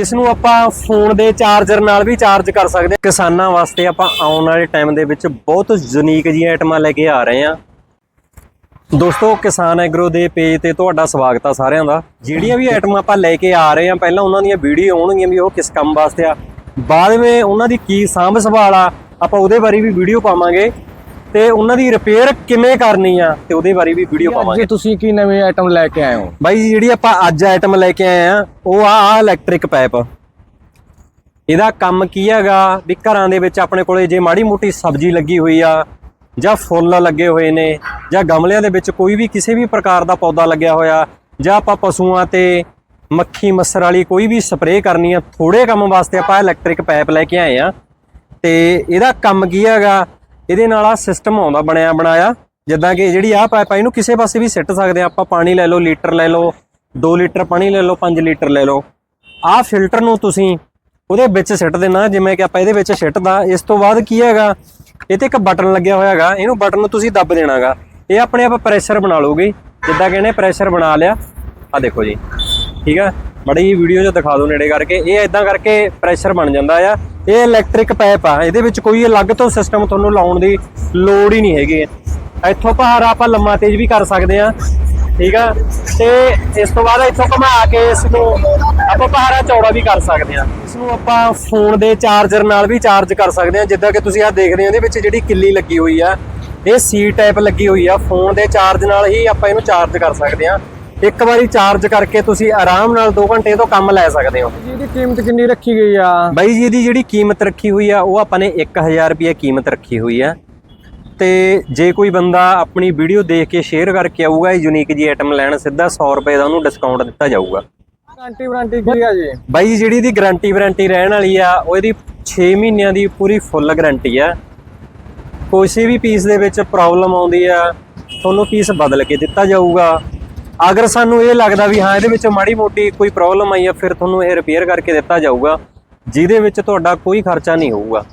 ਇਸ ਨੂੰ ਆਪਾਂ ਫੋਨ ਦੇ ਚਾਰਜਰ ਨਾਲ ਵੀ ਚਾਰਜ ਕਰ ਸਕਦੇ ਹਾਂ। ਕਿਸਾਨਾਂ ਵਾਸਤੇ ਆਪਾਂ ਆਉਣ ਵਾਲੇ ਟਾਈਮ ਦੇ ਵਿੱਚ ਬਹੁਤ ਯੂਨੀਕ ਜਿਹੀਆਂ ਆਈਟਮਾਂ ਲੈ ਕੇ ਆ ਰਹੇ ਹਾਂ। ਦੋਸਤੋ, ਕਿਸਾਨ ਐਗਰੋ ਦੇ ਪੇਜ ਤੇ ਤੁਹਾਡਾ ਸਵਾਗਤ ਆ ਸਾਰਿਆਂ ਦਾ। ਜਿਹੜੀਆਂ ਵੀ ਆਈਟਮਾਂ ਆਪਾਂ ਲੈ ਕੇ ਆ ਰਹੇ ਹਾਂ, ਪਹਿਲਾਂ ਉਹਨਾਂ ਦੀਆਂ ਵੀਡੀਓ ਆਉਣਗੀਆਂ ਵੀ ਉਹ ਕਿਸ ਕੰਮ ਵਾਸਤੇ ਆ। ਬਾਅਦ ਵਿੱਚ ਉਹਨਾਂ ਦੀ ਕੀ ਸਾਂਭ ਸੰਭਾਲ ਆ, ਆਪਾਂ ਉਹਦੇ ਬਾਰੇ ਵੀ ਵੀਡੀਓ ਪਾਵਾਂਗੇ। ਤੇ ਉਹਨਾਂ ਦੀ ਰਿਪੇਅਰ ਕਿਵੇਂ ਕਰਨੀ ਆ ਤੇ ਉਹਦੇ ਬਾਰੇ ਵੀ ਵੀਡੀਓ ਪਾਵਾਂਗੇ। ਅੱਜ ਤੁਸੀਂ ਕੀ ਨਵੀਂ ਆਈਟਮ ਲੈ ਕੇ ਆਏ ਹੋ? ਬਾਈ ਜੀ ਜਿਹੜੀ ਆਪਾਂ ਅੱਜ ਆਈਟਮ ਲੈ ਕੇ ਆਏ ਆ ਉਹ ਆ ਆ ਇਲੈਕਟ੍ਰਿਕ ਪਾਈਪ ਇਹਦਾ ਕੰਮ ਕੀ ਹੈਗਾ ਵੀ ਘਰਾਂ ਦੇ ਵਿੱਚ ਆਪਣੇ ਕੋਲੇ ਜੇ ਮਾੜੀ ਮੋਟੀ ਸਬਜ਼ੀ ਲੱਗੀ ਹੋਈ ਆ ਜਾਂ ਫੁੱਲ ਲੱਗੇ ਹੋਏ ਨੇ ਜਾਂ ਗਮਲਿਆਂ ਦੇ ਵਿੱਚ ਕੋਈ ਵੀ ਕਿਸੇ ਵੀ ਪ੍ਰਕਾਰ ਦਾ ਪੌਦਾ ਲੱਗਿਆ ਹੋਇਆ ਜਾਂ ਆਪਾਂ ਪਸ਼ੂਆਂ ਤੇ ਮੱਖੀ ਮੱਸਰ ਵਾਲੀ ਕੋਈ ਵੀ ਸਪਰੇਅ ਕਰਨੀ ਆ ਥੋੜੇ ਕੰਮ ਵਾਸਤੇ ਆਪਾਂ ਇਲੈਕਟ੍ਰਿਕ ਪਾਈਪ ਲੈ ਕੇ ਆਏ ਆ। ਤੇ ਇਹਦਾ ਕੰਮ ਕੀ ਹੈਗਾ ਇਹਦੇ ਨਾਲ ਆ ਸਿਸਟਮ ਆਉਂਦਾ, ਬਣਿਆ, ਬਣਾਇਆ। ਜਿੱਦਾਂ ਕਿ ਜਿਹੜੀ ਆ ਪਾਈਪ ਆ, ਇਹਨੂੰ ਕਿਸੇ ਪਾਸੇ ਵੀ ਸਿੱਟ ਸਕਦੇ ਆ ਆਪਾਂ ਪਾਣੀ ਲੈ ਲਓ, ਲੀਟਰ ਲੈ ਲਓ 2 ਲੀਟਰ ਪਾਣੀ ਲੈ ਲਓ 5 ਲੀਟਰ ਲੈ ਲਓ। ਆਹ ਫਿਲਟਰ ਨੂੰ ਤੁਸੀਂ ਉਹਦੇ ਵਿੱਚ ਸਿੱਟ ਦੇਣਾ, ਜਿਵੇਂ ਕਿ ਆਪਾਂ ਇਹਦੇ ਵਿੱਚ ਸਿੱਟਦਾ। ਇਸ ਤੋਂ ਬਾਅਦ ਕੀ ਹੈਗਾ, ਇਹ ਤੇ ਇੱਕ ਬਟਨ ਲੱਗਿਆ ਹੋਇਆ ਹੈਗਾ। ਇਹਨੂੰ ਬਟਨ ਨੂੰ ਤੁਸੀਂ ਦੱਬ ਦੇਣਾਗਾ। ਇਹ ਆਪਣੇ ਆਪ ਪ੍ਰੈਸ਼ਰ ਬਣਾ ਲਊਗੀ ਜਿੱਦਾਂ ਕਿ ਇਹਨੇ ਪ੍ਰੈਸ਼ਰ ਬਣਾ ਲਿਆ। ਆ ਦੇਖੋ ਜੀ। ਠੀਕ ਆ? ਬੜੀ ਵੀਡੀਓ 'ਚ ਦਿਖਾ ਦਿਓ ਨੇੜੇ ਕਰਕੇ। ਇਹ ਇਦਾਂ ਕਰਕੇ ਪ੍ਰੈਸ਼ਰ ਬਣ ਜਾਂਦਾ ਆ। ਇਹ ਇਲੈਕਟ੍ਰਿਕ ਪਾਈਪ ਆ। ਇਹਦੇ ਵਿੱਚ ਕੋਈ ਅਲੱਗ ਤੋਂ ਸਿਸਟਮ ਤੁਹਾਨੂੰ ਲਾਉਣ ਦੀ ਲੋੜ ਹੀ ਨਹੀਂ ਹੈਗੀ। ਇੱਥੋਂ ਭਾਰ ਆਪਾਂ ਲੰਮਾ ਤੇਜ਼ ਵੀ ਕਰ ਸਕਦੇ ਆ। ਠੀਕ ਆ? ਤੇ ਇਸ ਤੋਂ ਬਾਅਦ ਇੱਥੋਂ ਘੁਮਾ ਕੇ ਇਸ ਨੂੰ ਆਪਾਂ ਪਹਾੜਾ ਚੌੜਾ ਵੀ ਕਰ ਸਕਦੇ ਆ। ਇਸ ਨੂੰ ਆਪਾਂ ਫੋਨ ਦੇ ਚਾਰਜਰ ਨਾਲ ਵੀ ਚਾਰਜ ਕਰ ਸਕਦੇ ਆ। ਜਿੱਦਾਂ ਕਿ ਤੁਸੀਂ ਆ ਦੇਖਦੇ ਹੋ, ਇਹਦੇ ਵਿੱਚ ਜਿਹੜੀ ਕਿੱਲੀ ਲੱਗੀ ਹੋਈ ਆ, ਇਹ ਸੀ ਟਾਈਪ ਲੱਗੀ ਹੋਈ ਆ। ਫੋਨ ਦੇ ਚਾਰਜ ਨਾਲ ਹੀ ਆਪਾਂ ਇਹਨੂੰ ਚਾਰਜ ਕਰ ਸਕਦੇ ਆ। ਇੱਕ ਵਾਰੀ ਚਾਰਜ ਕਰਕੇ ਤੁਸੀਂ ਆਰਾਮ ਨਾਲ 2 ਘੰਟੇ ਤੋਂ ਕੰਮ ਲੈ ਸਕਦੇ ਹੋ। ਜੀ ਇਹਦੀ ਕੀਮਤ ਕਿੰਨੀ ਰੱਖੀ ਗਈ ਆ? ਬਾਈ ਜੀ ਇਹਦੀ ਜਿਹੜੀ ਕੀਮਤ ਰੱਖੀ ਹੋਈ ਆ ਉਹ ਆਪਾਂ ਨੇ 1000 ਰੁਪਏ ਕੀਮਤ ਰੱਖੀ ਹੋਈ ਆ। ਤੇ ਜੇ ਕੋਈ ਬੰਦਾ ਆਪਣੀ ਵੀਡੀਓ ਦੇਖ ਕੇ ਸ਼ੇਅਰ ਕਰਕੇ ਆਊਗਾ ਇਹ ਯੂਨੀਕ ਜੀ ਆਈਟਮ ਲੈਣ ਸਿੱਧਾ 100 ਰੁਪਏ ਦਾ ਉਹਨੂੰ ਡਿਸਕਾਊਂਟ ਦਿੱਤਾ ਜਾਊਗਾ। ਗਾਰੰਟੀ ਵਾਰੰਟੀ ਕੀ ਆ ਜੀ? ਬਾਈ ਜੀ ਜਿਹੜੀ ਇਹਦੀ ਗਾਰੰਟੀ ਵਾਰੰਟੀ ਰਹਿਣ ਵਾਲੀ ਆ ਉਹ ਇਹਦੀ 6 ਮਹੀਨਿਆਂ ਦੀ ਪੂਰੀ ਫੁੱਲ ਗਾਰੰਟੀ ਆ। ਕਿਸੇ ਵੀ ਪੀਸ ਦੇ ਵਿੱਚ ਪ੍ਰੋਬਲਮ ਆਉਂਦੀ ਆ ਤੁਹਾਨੂੰ ਪੀਸ ਬਦਲ ਕੇ ਦਿੱਤਾ ਜਾਊਗਾ। ਅਗਰ ਸਾਨੂੰ ਇਹ ਲੱਗਦਾ ਵੀ ਹਾਂ, ਇਹਦੇ ਵਿੱਚ ਮਾੜੀ ਮੋਟੀ ਕੋਈ ਪ੍ਰੋਬਲਮ ਆਈ ਆ, ਫਿਰ ਤੁਹਾਨੂੰ ਇਹ ਰਿਪੇਅਰ ਕਰਕੇ ਦਿੱਤਾ ਜਾਊਗਾ, ਜਿਹਦੇ ਵਿੱਚ ਤੁਹਾਡਾ ਕੋਈ ਖਰਚਾ ਨਹੀਂ ਹੋਊਗਾ।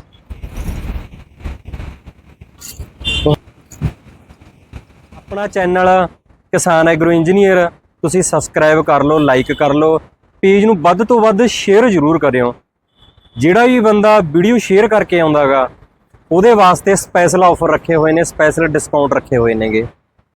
ਆਪਣਾ ਚੈਨਲ ਕਿਸਾਨ ਐਗਰੋ ਇੰਜੀਨੀਅਰ, ਤੁਸੀਂ ਸਬਸਕ੍ਰਾਈਬ ਕਰ ਲਓ ਲਾਈਕ ਕਰ ਲਓ ਪੇਜ ਨੂੰ ਵੱਧ ਤੋਂ ਵੱਧ ਸ਼ੇਅਰ ਜ਼ਰੂਰ ਕਰਿਓ। ਜਿਹੜਾ ਵੀ ਬੰਦਾ ਵੀਡੀਓ ਸ਼ੇਅਰ ਕਰਕੇ ਆਉਂਦਾਗਾ, ਉਹਦੇ ਵਾਸਤੇ ਸਪੈਸ਼ਲ ਆਫਰ ਰੱਖੇ ਹੋਏ ਨੇ ਸਪੈਸ਼ਲ ਡਿਸਕਾਊਂਟ ਰੱਖੇ ਹੋਏ ਨੇਗੇ।